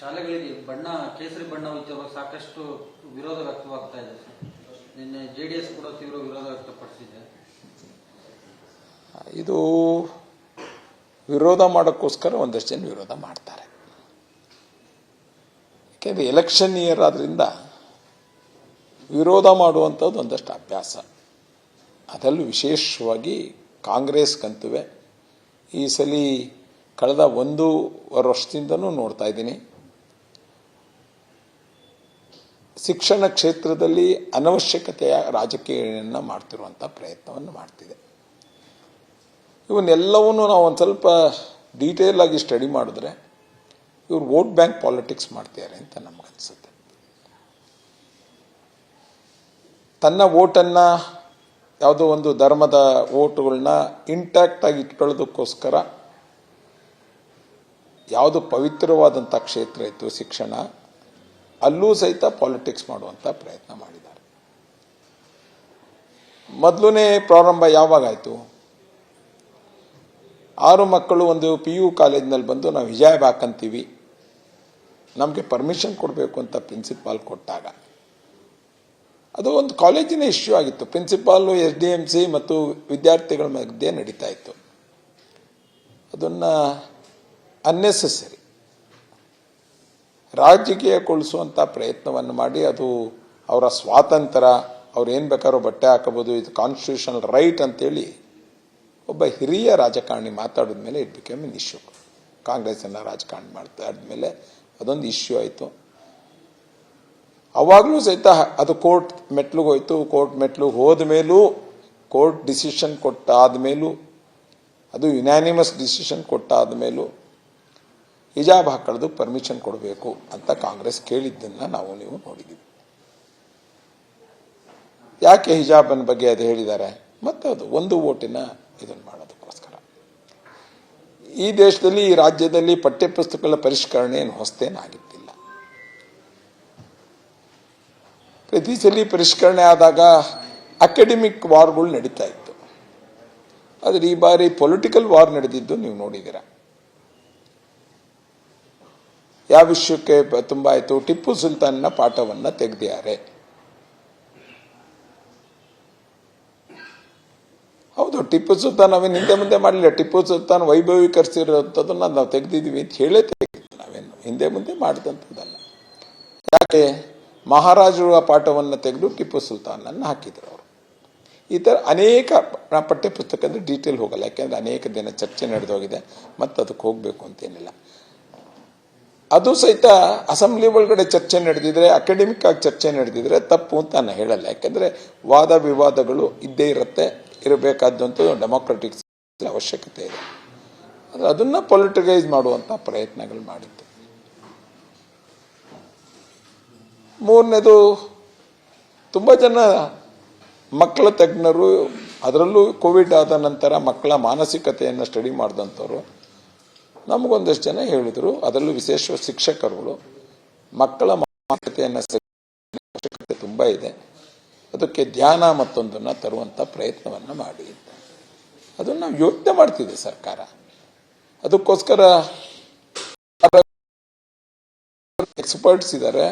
ಶಾಲೆಗಳಿಗೆ ಬಣ್ಣ, ಕೇಸರಿ ಬಣ್ಣ ಹೊಯ್ತಿರುವ ಸಾಕಷ್ಟು ವಿರೋಧ ವ್ಯಕ್ತವಾಗ್ತಾ ಇದೆ ನಿನ್ನೆ ಜೆ ಡಿ ಎಸ್ ಕೂಡ ತೀವ್ರ ವಿರೋಧ ವ್ಯಕ್ತಪಡಿಸಿದೆ. ಇದು ವಿರೋಧ ಮಾಡೋಕ್ಕೋಸ್ಕರ ಒಂದಷ್ಟು ಜನ ವಿರೋಧ ಮಾಡ್ತಾರೆ. ಯಾಕೆಂದರೆ ಎಲೆಕ್ಷನ್ ಇಯರ್ ಆದ್ರಿಂದ ವಿರೋಧ ಮಾಡುವಂಥದ್ದು ಒಂದಷ್ಟು ಅಭ್ಯಾಸ. ಅದರಲ್ಲೂ ವಿಶೇಷವಾಗಿ ಕಾಂಗ್ರೆಸ್ಗಂತುವೆ ಈ ಸಲ ಕಳೆದ ಒಂದೂವರೆ ವರ್ಷದಿಂದನೂ ನೋಡ್ತಾ ಇದ್ದೀನಿ. ಶಿಕ್ಷಣ ಕ್ಷೇತ್ರದಲ್ಲಿ ಅನವಶ್ಯಕತೆಯ ರಾಜಕೀಯವನ್ನು ಮಾಡ್ತಿರುವಂಥ ಪ್ರಯತ್ನವನ್ನು ಮಾಡ್ತಿದೆ. ಇವನ್ನೆಲ್ಲವನ್ನು ನಾವು ಒಂದು ಸ್ವಲ್ಪ ಡೀಟೇಲ್ ಆಗಿ ಸ್ಟಡಿ ಮಾಡಿದ್ರೆ ಇವರು ವೋಟ್ ಬ್ಯಾಂಕ್ ಪಾಲಿಟಿಕ್ಸ್ ಮಾಡ್ತಿದ್ದಾರೆ ಅಂತ ನಮಗನ್ಸುತ್ತೆ ತನ್ನ ವೋಟನ್ನು ಯಾವುದೋ ಒಂದು ಧರ್ಮದ ವೋಟುಗಳನ್ನ ಇಂಟ್ಯಾಕ್ಟ್ ಆಗಿ ಇಟ್ಕೊಳ್ಳೋದಕ್ಕೋಸ್ಕರ ಯಾವುದು ಪವಿತ್ರವಾದಂಥ ಕ್ಷೇತ್ರ ಇತ್ತು ಶಿಕ್ಷಣ ಅಲ್ಲೂ ಸಹಿತ ಪಾಲಿಟಿಕ್ಸ್ ಮಾಡುವಂಥ ಪ್ರಯತ್ನ ಮಾಡಿದ್ದಾರೆ. ಮೊದಲನೇ ಪ್ರಾರಂಭ ಯಾವಾಗಾಯಿತು? ಆರು ಮಕ್ಕಳು ಒಂದು ಪಿ ಯು ಕಾಲೇಜ್ನಲ್ಲಿ ಬಂದು ನಾವು ವಿಜಯ ಹಾಕಂತೀವಿ. ನಮಗೆ ಪರ್ಮಿಷನ್ ಕೊಡಬೇಕು ಅಂತ ಪ್ರಿನ್ಸಿಪಾಲ್ ಕೊಟ್ಟಾಗ. ಅದು ಒಂದು ಕಾಲೇಜಿನ ಇಶ್ಯೂ ಆಗಿತ್ತು. Principal S D M C ಮತ್ತು ವಿದ್ಯಾರ್ಥಿಗಳ ಮಧ್ಯೆ ನಡೀತಾ ಇತ್ತು. ಅದನ್ನು ಅನ್ನೆಸೆಸರಿ ರಾಜಕೀಯಗೊಳಿಸುವಂಥ ಪ್ರಯತ್ನವನ್ನು ಮಾಡಿ ಅದು ಅವರ ಸ್ವಾತಂತ್ರ್ಯ, ಅವ್ರು ಏನು ಬೇಕಾದ್ರೂ ಬಟ್ಟೆ ಹಾಕಬಹುದು, ಇದು ಕಾನ್ಸ್ಟಿಟ್ಯೂಷನಲ್ ರೈಟ್ ಅಂತೇಳಿ ಒಬ್ಬ ಹಿರಿಯ ರಾಜಕಾರಣಿ ಮಾತಾಡಿದ ಮೇಲೆ ಇಟ್ ಬಿಕೇಮ್ ಇನ್ ಇಶ್ಯೂ ಕಾಂಗ್ರೆಸ್ಸನ್ನು ರಾಜಕಾರಣಿ ಮಾತಾಡಿದ್ಮೇಲೆ ಅದೊಂದು ಇಶ್ಯೂ ಆಯಿತು. ಅವಾಗಲೂ ಸಹಿತ ಅದು ಕೋರ್ಟ್ ಮೆಟ್ಲಿಗೆ ಹೋಯ್ತು. ಕೋರ್ಟ್ ಮೆಟ್ಲಿಗೆ ಹೋದ ಮೇಲೂ ಕೋರ್ಟ್ ಡಿಸಿಷನ್ ಕೊಟ್ಟಾದ ಮೇಲೂ, ಅದು ಯುನಾನಿಮಸ್ ಡಿಸಿಷನ್ ಕೊಟ್ಟಾದ ಮೇಲೂ ಹಿಜಾಬ್ ಹಾಕೊಳ್ಳೋದು ಪರ್ಮಿಷನ್ ಕೊಡಬೇಕು ಅಂತ ಕಾಂಗ್ರೆಸ್ ಕೇಳಿದ್ದನ್ನು ನಾವು ನೀವು ನೋಡಿದ್ದೀವಿ. ಯಾಕೆ ಹಿಜಾಬನ್ ಬಗ್ಗೆ ಅದು ಹೇಳಿದ್ದಾರೆ? ಮತ್ತೆ ಅದು ಒಂದು ಓಟಿನ ಇದನ್ನು ಮಾಡೋದಕ್ಕೋಸ್ಕರ. ಈ ದೇಶದಲ್ಲಿ, ಈ ರಾಜ್ಯದಲ್ಲಿ ಪಠ್ಯಪುಸ್ತಕಗಳ ಪರಿಷ್ಕರಣೆ ಏನು ಹೊಸತೇನಾಗಿದ್ದಿಲ್ಲ ಪ್ರತಿ ಸಲ ಪರಿಷ್ಕರಣೆ ಆದಾಗ ಅಕಾಡೆಮಿಕ್ ವಾರ್ಗಳು ನಡೀತಾ ಇತ್ತು. ಆದರೆ ಈ ಬಾರಿ ಪೊಲಿಟಿಕಲ್ ವಾರ್ ನಡೆದಿದ್ದು ನೀವು ನೋಡಿದ್ದೀರ? ಯಾವ ವಿಷಯಕ್ಕೆ ತುಂಬ ಆಯಿತು? ಟಿಪ್ಪು ಸುಲ್ತಾನ್ನ ಪಾಠವನ್ನು ತೆಗೆದಿದ್ದಾರೆ ಹೌದು, ಟಿಪ್ಪು ಸುಲ್ತಾನ್ ನಾವೇನು ಹಿಂದೆ ಮುಂದೆ ಮಾಡಲಿಲ್ಲ. ಟಿಪ್ಪು ಸುಲ್ತಾನ್ ವೈಭವೀಕರಿಸಿರೋಂಥದ್ದನ್ನು ನಾವು ತೆಗೆದಿದ್ದೀವಿ ಅಂತ ಹೇಳೇ ತೆಗೆದಿದ್ದು ನಾವೇನು. ಹಿಂದೆ ಮುಂದೆ ಮಾಡಿದಂಥದ್ದಲ್ಲ. ಯಾಕೆ? ಮಹಾರಾಜರು ಪಾಠವನ್ನು ತೆಗೆದು ಟಿಪ್ಪು ಸುಲ್ತಾನನ್ನು ಹಾಕಿದರು ಅವರು. ಈ ಥರ ಅನೇಕ ಪಠ್ಯ ಪುಸ್ತಕದ ಡೀಟೇಲ್ ಹೋಗಲ್ಲ. ಯಾಕೆಂದ್ರೆ ಅನೇಕ ದಿನ ಚರ್ಚೆ ನಡೆದೋಗಿದೆ. ಮತ್ತೆ ಅದಕ್ಕೆ ಹೋಗಬೇಕು ಅಂತೇನಿಲ್ಲ ಅದು ಸಹಿತ ಅಸೆಂಬ್ಲಿ ಒಳಗಡೆ ಚರ್ಚೆ ನಡೆದಿದ್ರೆ, ಅಕಾಡೆಮಿಕ್ ಆಗಿ ಚರ್ಚೆ ನಡೆದಿದ್ರೆ ತಪ್ಪು ಅಂತ ನಾನು ಹೇಳಲ್ಲ. ಯಾಕಂದ್ರೆ ವಾದ ವಿವಾದಗಳು ಇದ್ದೇ ಇರುತ್ತೆ ಇರಬೇಕಾದಂಥ ಡೆಮೋಕ್ರೆಟಿಕ್ ಅವಶ್ಯಕತೆ ಇದೆ. ಆದರೆ ಅದನ್ನ ಪೊಲಿಟಿಕೈಸ್ ಮಾಡುವಂಥ ಪ್ರಯತ್ನಗಳು ಮಾಡಿತ್ತು ಮೂರನೇದು, ತುಂಬ ಜನ ಮಕ್ಕಳ ತಜ್ಞರು, ಅದರಲ್ಲೂ ಕೋವಿಡ್ ಆದ ನಂತರ ಮಕ್ಕಳ ಮಾನಸಿಕತೆಯನ್ನು ಸ್ಟಡಿ ಮಾಡಿದಂಥವ್ರು ನಮಗೊಂದಷ್ಟು ಜನ ಹೇಳಿದರು, ಅದರಲ್ಲೂ ವಿಶೇಷ ಶಿಕ್ಷಕರುಗಳು, ಮಕ್ಕಳ ಮಾನ್ಯತೆಯನ್ನು ಅವಶ್ಯಕತೆ ತುಂಬ ಇದೆ. ಅದಕ್ಕೆ ಧ್ಯಾನ ಮತ್ತೊಂದನ್ನು ತರುವಂಥ ಪ್ರಯತ್ನವನ್ನು ಮಾಡಿ ಅದನ್ನು ನಾವು ಯೋಚನೆ ಮಾಡ್ತಿದೆ ಸರ್ಕಾರ. ಅದಕ್ಕೋಸ್ಕರ ಎಕ್ಸ್ಪರ್ಟ್ಸ್ ಇದ್ದಾರೆ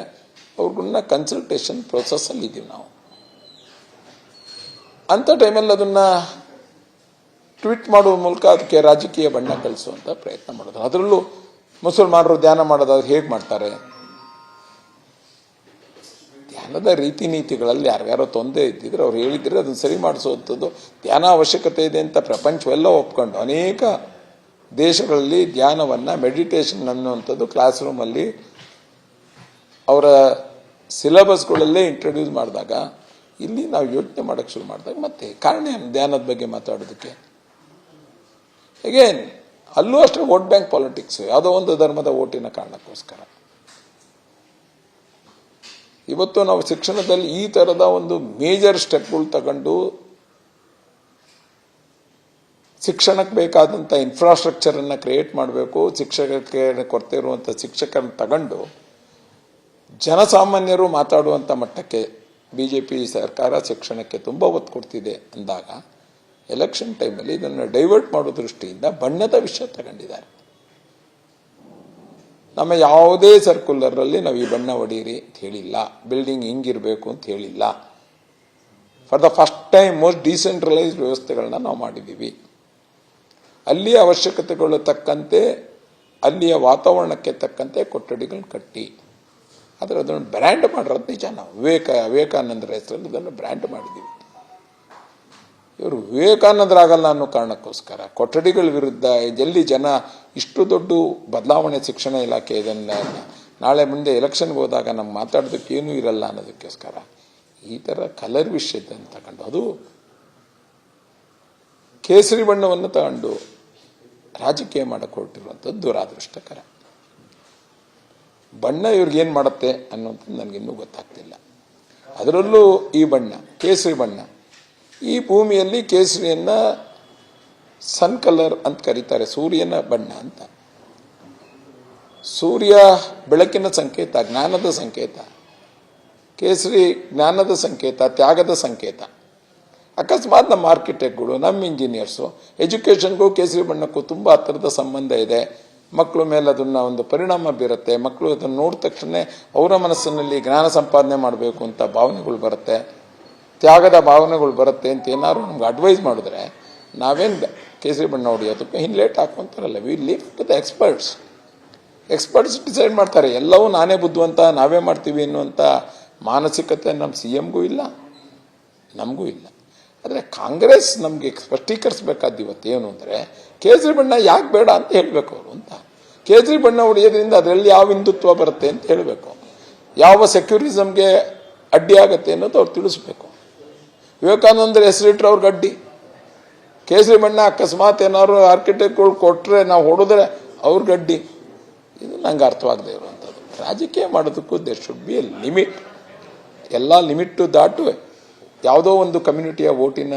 ಅವ್ರನ್ನ ಕನ್ಸಲ್ಟೇಷನ್ ಇದ್ದೀವಿ ನಾವು. ಅಂಥ ಟೈಮಲ್ಲಿ ಅದನ್ನ ಟ್ವೀಟ್ ಮಾಡುವ ಮೂಲಕ ಅದಕ್ಕೆ ರಾಜಕೀಯ ಬಣ್ಣ ಕಲಿಸುವಂಥ ಪ್ರಯತ್ನ ಮಾಡೋದು. ಅದರಲ್ಲೂ ಮುಸಲ್ಮಾನರು ಧ್ಯಾನ ಮಾಡೋದಾದ್ರೆ ಹೇಗೆ ಮಾಡ್ತಾರೆ? ಧ್ಯಾನದ ರೀತಿ ನೀತಿಗಳಲ್ಲಿ ಯಾರ್ಯಾರೋ ತೊಂದರೆ ಇದ್ದಿದ್ರೆ ಅವ್ರು ಹೇಳಿದ್ರೆ ಅದನ್ನು ಸರಿ ಮಾಡಿಸುವಂಥದ್ದು ಧ್ಯಾನ ಅವಶ್ಯಕತೆ ಇದೆ ಅಂತ ಪ್ರಪಂಚವೆಲ್ಲ ಒಪ್ಕೊಂಡು ಅನೇಕ ದೇಶಗಳಲ್ಲಿ ಧ್ಯಾನವನ್ನು ಮೆಡಿಟೇಷನ್ ಅನ್ನುವಂಥದ್ದು ಕ್ಲಾಸ್ ರೂಮಲ್ಲಿ ಅವರ ಸಿಲೆಬಸ್ಗಳಲ್ಲೇ ಇಂಟ್ರೊಡ್ಯೂಸ್ ಮಾಡಿದಾಗ ಇಲ್ಲಿ ನಾವು ಯೋಚನೆ ಮಾಡೋಕ್ಕೆ ಶುರು ಮಾಡಿದಾಗ ಮತ್ತೆ ಕಾರಣ ಏನು? ಧ್ಯಾನದ ಬಗ್ಗೆ ಮಾತಾಡೋದಕ್ಕೆ. ಅಗೇನ್ ಅಲ್ಲೂ ಅಷ್ಟೇ ವೋಟ್ ಬ್ಯಾಂಕ್ ಪಾಲಿಟಿಕ್ಸ್ ಯಾವುದೋ ಒಂದು ಧರ್ಮದ ಓಟಿನ ಕಾರಣಕ್ಕೋಸ್ಕರ. ಇವತ್ತು ನಾವು ಶಿಕ್ಷಣದಲ್ಲಿ ಈ ಥರದ ಒಂದು ಮೇಜರ್ ಸ್ಟೆಪ್ಗಳು ತಗೊಂಡು ಶಿಕ್ಷಣಕ್ಕೆ ಬೇಕಾದಂಥ ಇನ್ಫ್ರಾಸ್ಟ್ರಕ್ಚರನ್ನು ಕ್ರಿಯೇಟ್ ಮಾಡಬೇಕು, ಶಿಕ್ಷಕಕ್ಕೆ ಕೊರತೆ ಇರುವಂಥ ಶಿಕ್ಷಕರನ್ನು ತಗೊಂಡು ಜನಸಾಮಾನ್ಯರು ಮಾತಾಡುವಂಥ ಮಟ್ಟಕ್ಕೆ ಬಿಜೆಪಿ ಸರ್ಕಾರ ಶಿಕ್ಷಣಕ್ಕೆ ತುಂಬ ಒತ್ತು ಕೊಡ್ತಿದೆ ಅಂದಾಗ ಎಲೆಕ್ಷನ್ ಟೈಮಲ್ಲಿ ಇದನ್ನು ಡೈವರ್ಟ್ ಮಾಡೋ ದೃಷ್ಟಿಯಿಂದ ಬಣ್ಣದ ವಿಷಯ ತಗೊಂಡಿದ್ದಾರೆ. ನಮ್ಮ ಯಾವುದೇ ಸರ್ಕ್ಯುಲರಲ್ಲಿ ನಾವು ಈ ಬಣ್ಣ ಹೊಡೀರಿ ಅಂತ ಹೇಳಿಲ್ಲ. ಬಿಲ್ಡಿಂಗ್ ಹಿಂಗಿರಬೇಕು ಅಂತ ಹೇಳಿಲ್ಲ. For the first time most decentralised ವ್ಯವಸ್ಥೆಗಳನ್ನ ನಾವು ಮಾಡಿದ್ದೀವಿ ಅಲ್ಲಿಯ ಅವಶ್ಯಕತೆಗಳು ತಕ್ಕಂತೆ ಅಲ್ಲಿಯ ವಾತಾವರಣಕ್ಕೆ ತಕ್ಕಂತೆ ಕೊಠಡಿಗಳನ್ನ ಕಟ್ಟಿ. ಆದರೆ ಅದನ್ನು ಬ್ರ್ಯಾಂಡ್ ಮಾಡಿರೋದು ನಿಜ. ನಾವು ವಿವೇಕ, ವಿವೇಕಾನಂದರ ಹೆಸರಲ್ಲಿ ಅದನ್ನು ಬ್ರ್ಯಾಂಡ್ ಮಾಡಿದ್ದೀವಿ ಇವರು ವಿವೇಕಾನಂದರಾಗಲ್ಲ ಅನ್ನೋ ಕಾರಣಕ್ಕೋಸ್ಕರ. ಕೊಠಡಿಗಳ ವಿರುದ್ಧ ಎಲ್ಲಿ ಜನ ಇಷ್ಟು ದೊಡ್ಡ ಬದಲಾವಣೆ ಶಿಕ್ಷಣ ಇಲಾಖೆ ಇದನ್ನ ನಾಳೆ ಮುಂದೆ ಎಲೆಕ್ಷನ್ಗೆ ಹೋದಾಗ ನಮ್ಮ ಮಾತಾಡೋದಕ್ಕೆ ಏನೂ ಇರಲ್ಲ ಅನ್ನೋದಕ್ಕೋಸ್ಕರ. ಈ ಥರ ಕಲರ್ ವಿಷಯದನ್ನು ತಗೊಂಡು, ಅದು ಕೇಸರಿ ಬಣ್ಣವನ್ನು ತಗೊಂಡು ರಾಜಕೀಯ ಮಾಡಕ್ಕೆ ಹೊರಟಿರುವಂಥದ್ದು ದುರಾದೃಷ್ಟಕರ. ಬಣ್ಣ ಇವ್ರಿಗೆ ಏನು ಮಾಡುತ್ತೆ ಅನ್ನೋದು ನನಗಿನ್ನೂ ಗೊತ್ತಾಗ್ತಿಲ್ಲ. ಅದರಲ್ಲೂ ಈ ಬಣ್ಣ, ಕೇಸರಿ ಬಣ್ಣ. ಈ ಭೂಮಿಯಲ್ಲಿ ಕೇಸರಿಯನ್ನ ಸನ್ ಕಲರ್ ಅಂತ ಕರೀತಾರೆ, ಸೂರ್ಯನ ಬಣ್ಣ ಅಂತ. ಸೂರ್ಯ ಬೆಳಕಿನ ಸಂಕೇತ, ಜ್ಞಾನದ ಸಂಕೇತ. ಕೇಸರಿ ಜ್ಞಾನದ ಸಂಕೇತ, ತ್ಯಾಗದ ಸಂಕೇತ. ಅಕಸ್ಮಾತ್ ನಮ್ಮ ಆರ್ಕಿಟೆಕ್ಟ್ಗಳು ನಮ್ಮ ಇಂಜಿನಿಯರ್ಸು ಎಜುಕೇಷನ್ಗೂ ಕೇಸರಿ ಬಣ್ಣಕ್ಕೂ ತುಂಬ ಹತ್ತಿರದ ಸಂಬಂಧ ಇದೆ. ಮಕ್ಕಳ ಮೇಲೆ ಅದನ್ನು ಒಂದು ಪರಿಣಾಮ ಬೀರುತ್ತೆ ಮಕ್ಕಳು ಅದನ್ನು ನೋಡಿದ ತಕ್ಷಣ ಅವರ ಮನಸ್ಸಿನಲ್ಲಿ ಜ್ಞಾನ ಸಂಪಾದನೆ ಮಾಡಬೇಕು ಅಂತ ಭಾವನೆಗಳು ಬರುತ್ತೆ. ತ್ಯಾಗದ ಭಾವನೆಗಳು ಬರುತ್ತೆ ಅಂತ ಏನಾದ್ರು ನಮ್ಗೆ ಅಡ್ವೈಸ್ ಮಾಡಿದ್ರೆ ನಾವೇನು ಕೇಸರಿ ಬಣ್ಣ ಹೊಡೆಯೋದಕ್ಕೆ ಲೇಟ್ ಹಾಕೊಂತಾರಲ್ಲ. We leave to the experts experts decide ಮಾಡ್ತಾರೆ. ಎಲ್ಲವೂ ನಾನೇ ಬುದ್ಧಿವಂತ, ನಾವೇ ಮಾಡ್ತೀವಿ ಅನ್ನುವಂಥ ಮಾನಸಿಕತೆ ನಮ್ಮ ಸಿ ಎಮ್ಗೂ ಇಲ್ಲ. ನಮಗೂ ಇಲ್ಲ. ಆದರೆ ಕಾಂಗ್ರೆಸ್ ನಮಗೆ ಸ್ಪಷ್ಟೀಕರಿಸಬೇಕಾದ ಇವತ್ತೇನು ಅಂದರೆ ಕೇಸರಿ ಬಣ್ಣ ಯಾಕೆ ಬೇಡ ಅಂತ ಹೇಳಬೇಕು ಅವರು ಅಂತ. ಕೇಸರಿ ಬಣ್ಣ ಹೊಡೆಯೋದ್ರಿಂದ ಅದರಲ್ಲಿ ಯಾವ ಹಿಂದುತ್ವ ಬರುತ್ತೆ ಅಂತ ಹೇಳಬೇಕು. ಯಾವ ಸೆಕ್ಯೂರಿಸಮ್ಗೆ ಅಡ್ಡಿಯಾಗತ್ತೆ ಅನ್ನೋದು ಅವ್ರು ತಿಳಿಸ್ಬೇಕು. ವಿವೇಕಾನಂದರ ಹೆಸರಿಟ್ರೆ ಅವ್ರ ಗಡ್ಡಿ. ಕೇಸರಿ ಬಣ್ಣ ಅಕಸ್ಮಾತ್ ಏನಾದ್ರು ಆರ್ಕಿಟೆಕ್ಟ್ಗಳು ಕೊಟ್ಟರೆ ನಾವು ಹೊಡೆದ್ರೆ ಅವ್ರ ಗಡ್ಡಿ. ಇದು ನಂಗೆ ಅರ್ಥವಾಗದೆ ಇರುವಂಥದ್ದು. ರಾಜಕೀಯ ಮಾಡೋದಕ್ಕೂ there should be a limit ಎಲ್ಲ ಲಿಮಿಟ್ಟು ದಾಟುವೆ. ಯಾವುದೋ ಒಂದು ಕಮ್ಯುನಿಟಿಯ ಓಟಿನ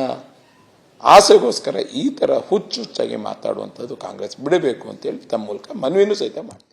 ಆಸೆಗೋಸ್ಕರ ಈ ಥರ ಹುಚ್ಚುಚ್ಚಾಗಿ ಮಾತಾಡುವಂಥದ್ದು ಕಾಂಗ್ರೆಸ್ ಬಿಡಬೇಕು ಅಂತೇಳಿ ತಮ್ಮ ಮೂಲಕ ಮನವಿನೂ ಸಹಿತ ಮಾಡಿ